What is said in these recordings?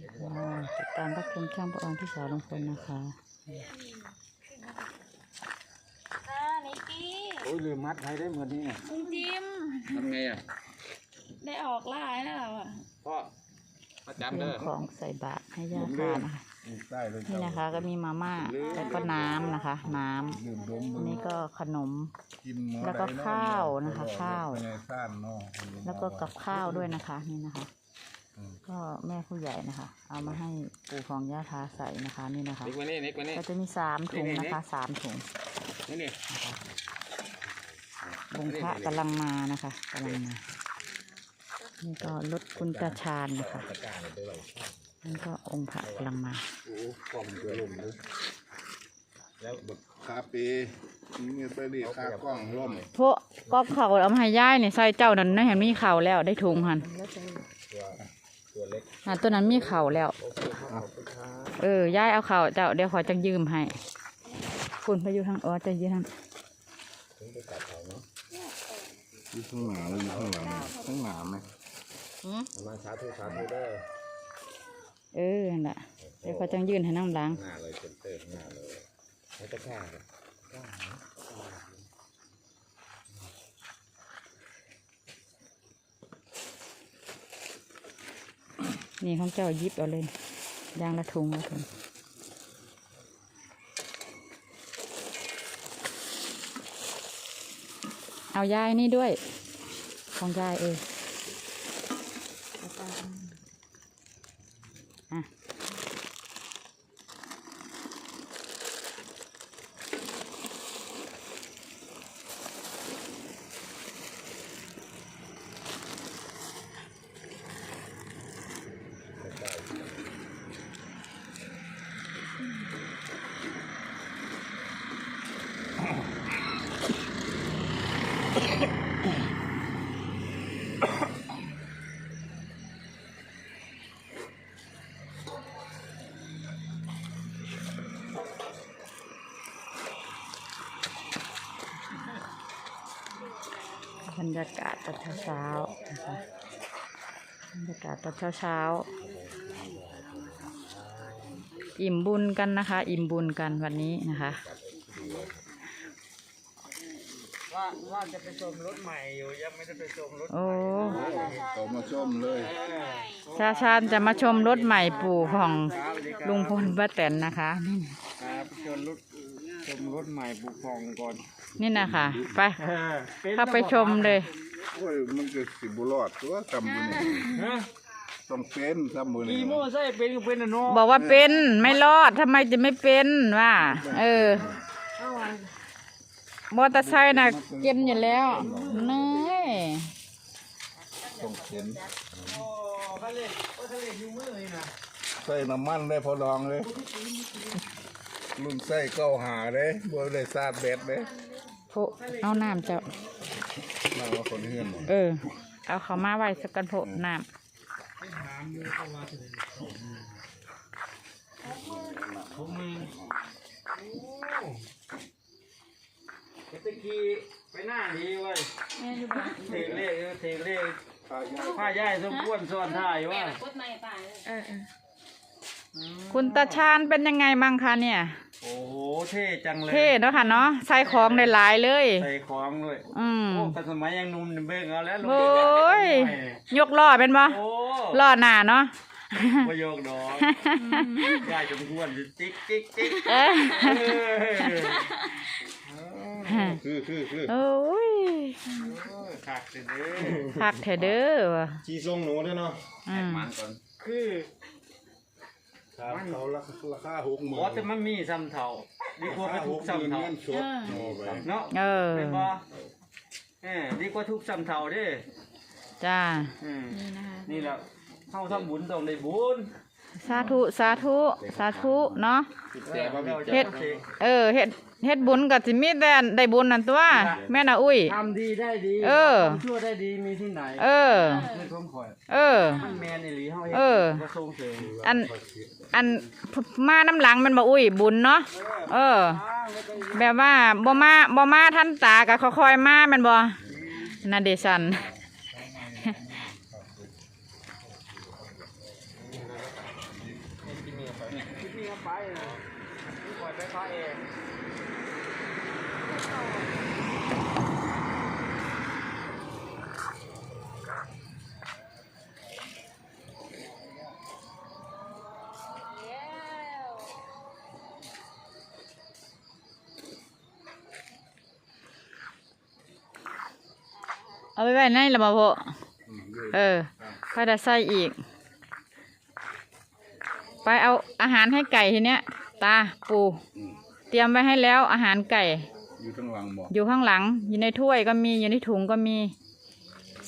อ่าติดตามรับชมช่องประออนที่สาวลงพลนะคะอ่านิกกี้โอ้ยลืมมัดให้ได้เหมือนนี่ลุงจิมทำไงอะได้ออกล่าให้แล้วอะพ่อมาเตจำรีเด้ยอมของใส่บาตรให้ย่าทานนะคะได้เลยนี่นะคะก็มีมาม่าแล้วก็น้ำนะคะ น้ำดื่มดมอันนี้ก็ขนมกินหมอแล้วก็ใดเนะข้าวนะคะไปบอกข้าวไปในซ่านเนาะแล้วก็กับข้าวด้วยนะคะนี่นะคะ ก็แม่ผู้ใหญ่นะคะ เอามาให้ปู่ของย่าทาใส่นะคะนี่นะคะ นิกมานี่นิกมานี่ ก็จะมีสามถุงนะคะสามถุงนี่นี่องค์พระกำลังมานะคะกำลังมานี่ก็รถคุณตาชาญนะคะนี่ก็องค์พระกำลังมา โอ้กล่องจะล่มเลยแล้วบักคาเปีนี่ไปดิคากล้องล่มพวกก็เขาเอามาให้ย่ายนี่ใส่เจ้านั้นนะเห็นมีเข่าแล้วได้ถุงหัน อะตัวนั้นมีเข่าแล้วเออย่ายเอาเข่าเจ้าเดี๋ยวขอจังยืมให้คุณไปอยู่ทางอ๋อจะยืมทางที่ข้างหน้าเลยข้างหลังข้างหน้าไหมมาสาธุสาธุเด้อเออนั่นแหละเดี๋ยวขอจังยืนให้น้ำล้างหน้าเลยเต็มเต็มหน้าเลยให้ตะแคงนี่ ของเจ้ายิบเอาเลยยางละถุงละถุงเอายายนี่ด้วย ของยายเอง บรรยากาศตอนเช้าๆนะคะบรรยากาศตอนเช้าๆอิ่มบุญกันนะคะ อิ่มบุญกันวันนี้นะคะ ว่าว่าจะไปชมรถใหม่อยู่ยังไม่ได้ไปชมรถโอ้ต่อมาชมเลยชาชาญจะมาชมรถใหม่ปู่ของลุงพลป้าแตนนะคะนี่ครับชมรถ ชมรถใหม่บุฟองก่อนนี่นะคะไปเออเข้าไปชมเลย โอ้ยมันก็สิบุรอดตัวทำมือนี่ฮะต้องเป็นทำมืออีนี่โม่ใส่เป็นก็เป็นนะเนาะบอกว่าเป็นไม่รอดทำไมจะไม่เป็นว่าเออมอเตอร์ไซค์น่ะเก็บอยู่แล้วเนยต้องเป็นโอ้เขาเล่นเขาเล่นอยู่มือนี่นะใส่น้ำมันได้พอลองเลย รุ่นใส่เก้าหาเลยบ่ได้ซาดแบดเลยโพเอาน้ำเจ้าน่าว่าคนเฮือนเออ เอาเขามาไว้สักกันโพน้ผมมือโอ้ตะกี้ไปหน้าดีเว้ยเทเลขเทเลขผ้าย่ายสมควรซ้อนท้ายว่าำ คุณตาชาญเป็นยังไงบ้างคะเนี่ย โอ้โหเท่จังเลยเท่เนาะค่ะเนาะใส่ของได้หลายเลย ใส่ของด้วยอืมโอ้แต่สมัยยังหนุ่มเบิ่งเอาแล้วลูกโอ้ยยกล้อเป็นบ่โอ้ล้อหน้าเนาะประโยคดอกย่ายสมควรสิติ๊กติ๊กติ๊กเอ้ยเออคือคือคือโอ้ยโอ้ยคักเด้อพักเถอะเด้อว่ะชีทรงหนูด้วยเนาะอืมคือ ครับเขาราคาราคาหกหมื่นบอแต่มันมีซ้ำเท่าดีกว่าไปทุกซ้ำเท่าเงินสดโอ้ไปเนาะเออเป็นบ่เออดีกว่าทุกซ้ำเท่าเด้จ้าอืมนี่แหละเฮาทำบุญต้องได้บุญ สาธุสาธุสาธุเนาะแต่ว่าเราจะเฮ็ดเออเฮ็ดเฮ็ดบุญก็สิมีแต่ได้บุญนั่นตัว แม่น่ะอุ้ยทำดีได้ดีเออทำชั่วได้ดีมีที่ไหน เออไม่ต้องคอยเออมันแมนอีหลีเฮาเออก็ส่งเสริมอันอันมาน้ำหลังแมันบ่อุ้ยบุญเนาะเออ แบบว่าบ่มาบ่มาท่านตาก็ค่อยๆมาแม่นบ่นาเดชัน ที่นี่ก็ไปนะที่ปล่อยไปพาเอง แล้ว เอาไปไว้ในละบ่พ่อเออค่อยจะใส่อีก ไปเอาอาหารให้ไก่ทีเนี้ย ตาปู เตรียมไว้ให้แล้วอาหารไก่ อยู่ข้างหลังบอกอยู่ข้างหลัง อยู่ในถ้วยก็มี อยู่ในถุงก็มี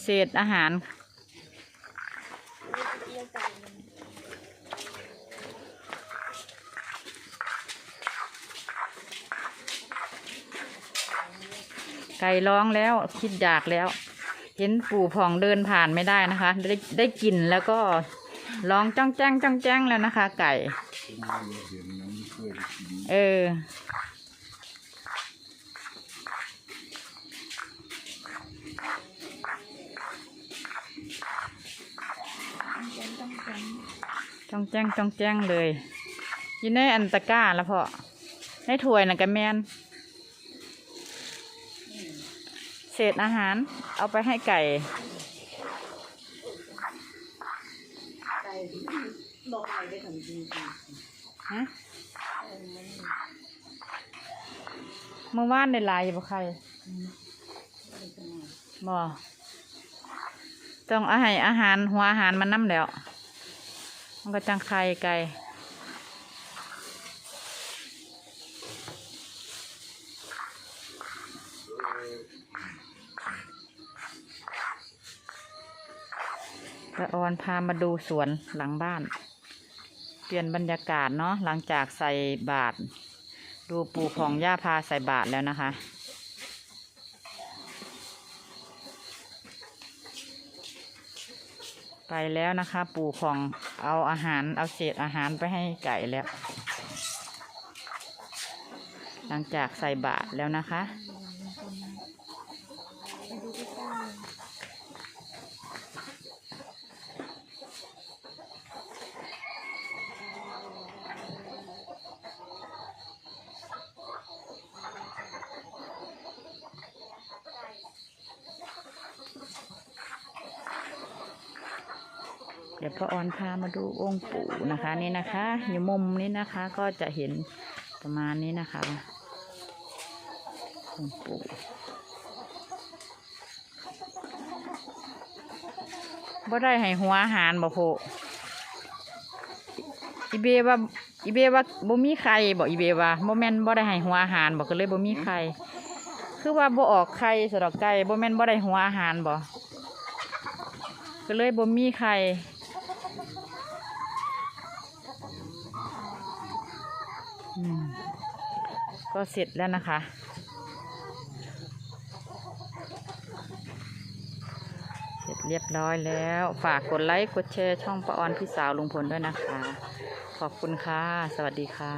เศษอาหารเอียวไก่มันไก่ร้องแล้วคิดอยากแล้ว เห็นปู่ผ่องเดินผ่านไม่ได้นะคะ ได้ได้กลิ่นแล้วก็ร้องจ้องแจ้งจ้องแจ้งแล้วนะคะ ไก่มาเห็นน้ำเคยกินเออ ต้องแกงต้องแกงจ้องแจ้งจ้องแจ้งเลยอยู่ในอันตะกร้าแล้วพอในถ้วยน่ะกะแมนเศษอาหารเอาไปให้ไก่ฮะเมื่อวานได้หลายอยู่บ่ใครบ่ต้องเอาให้อาหารหัวอาหารมันน้ำแล้ว มันก็จังไข่ไก่กระออนพามาดูสวนหลังบ้าน เปลี่ยนบรรยากาศเนาะหลังจากใส่บาตรดูปูของย่าพาใส่บาตรแล้วนะคะ ไปแล้วนะคะ ปู่ของเอาอาหารเอาเศษอาหารไปให้ไก่แล้ว หลังจากใส่บาตรแล้วนะคะ ดี๋ยวพระออนพามาดูองค์ปู่นะคะนี่นะคะ อยู่มุมนี้นะคะก็จะเห็นประมาณนี้นะคะองค์ปู่บ่ได้ให้หัวอาหารบ่โพอีเบว่าอีเบว่าบ่มีไข่บ่อีเบว่าบ่แม่นบ่ได้ให้หัวอาหารบ่ก็เลยบ่มีไข่คือว่าบ่ออกไข่สะดอกไก่บ่แม่นบ่ได้หัวอาหารบ่ก็เลยบ่มีไข่ อืม ก็เสร็จแล้วนะคะ เสร็จเรียบร้อยแล้ว ฝากกดไลค์ กดแชร์ช่องประออนพี่สาวลุงพลด้วยนะคะ ขอบคุณค่ะ สวัสดีค่ะ